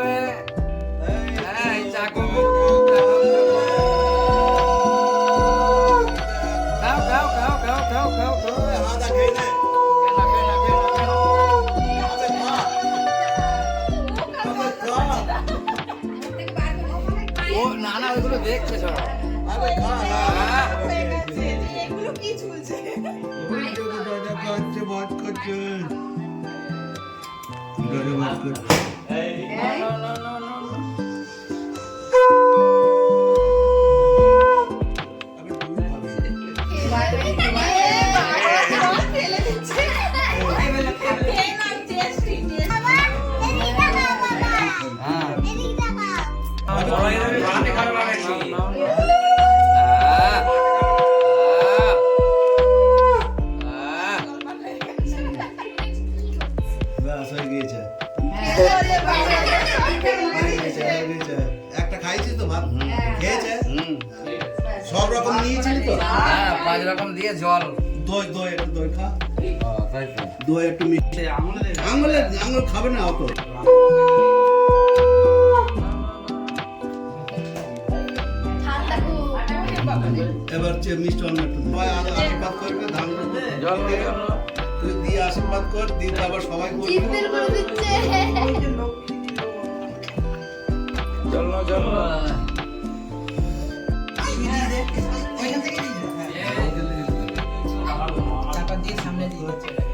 হবে হ্যাঁ চাকু খাও খাও খাও খাও খাও খাও খাও ওগুলো দেখছে সবাই করছে বধ করছে করছে Hey. Okay. No, no, no, no. পাঁচ রকম দিয়ে জল। দই দই একটু দই খা। দই একটু মিষ্টি। আঙুলে আঙুলে আঙুল খাবে না অত। এবার যে মিষ্টি অন্য একটু আশীর্বাদ করবে ধান জল দিয়ে তুই দিয়ে আশীর্বাদ কর দিয়ে আবার সবাই করবে। good today.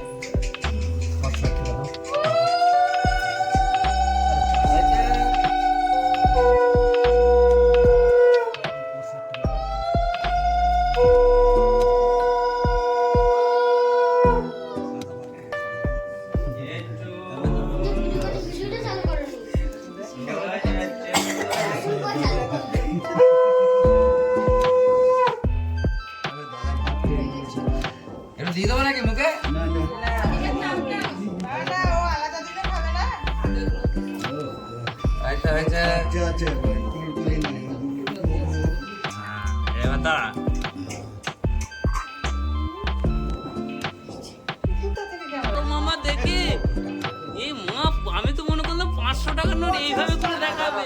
লাগানোর এইভাবে করে দেখাবে।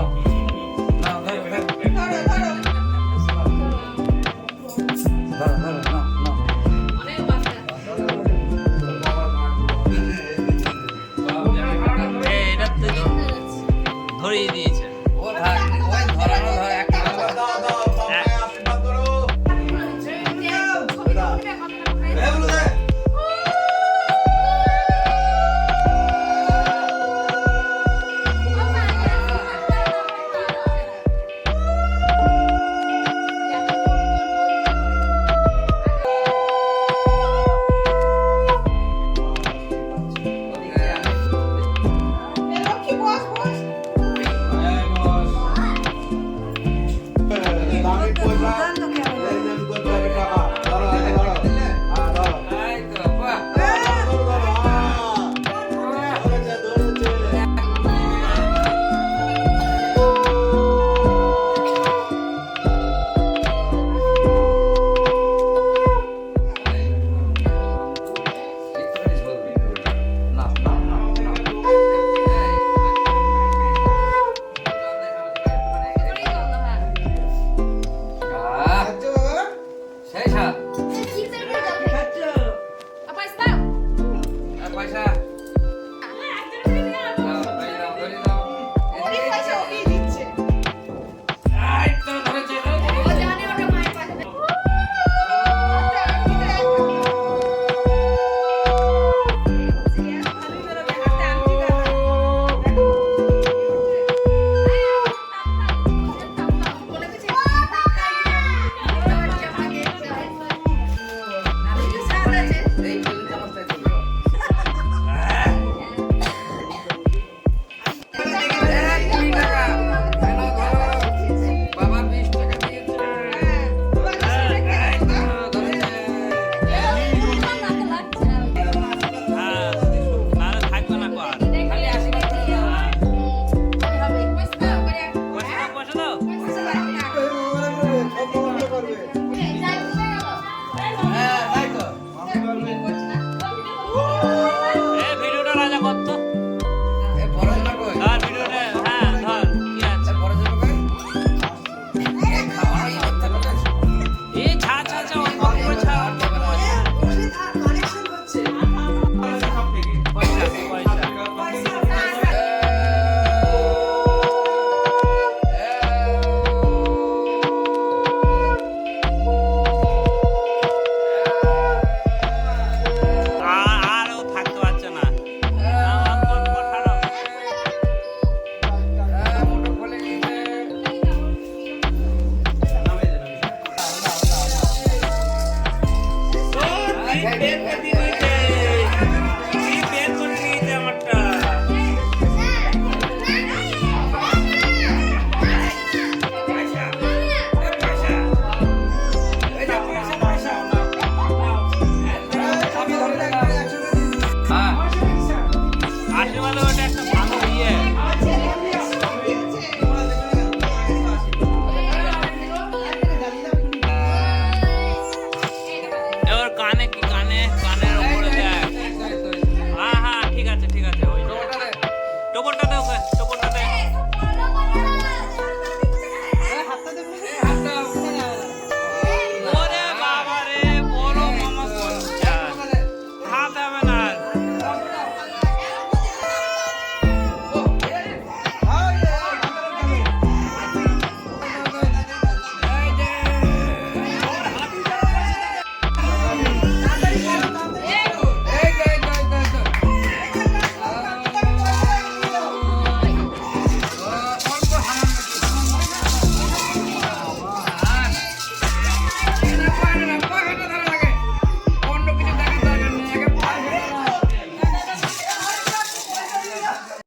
out.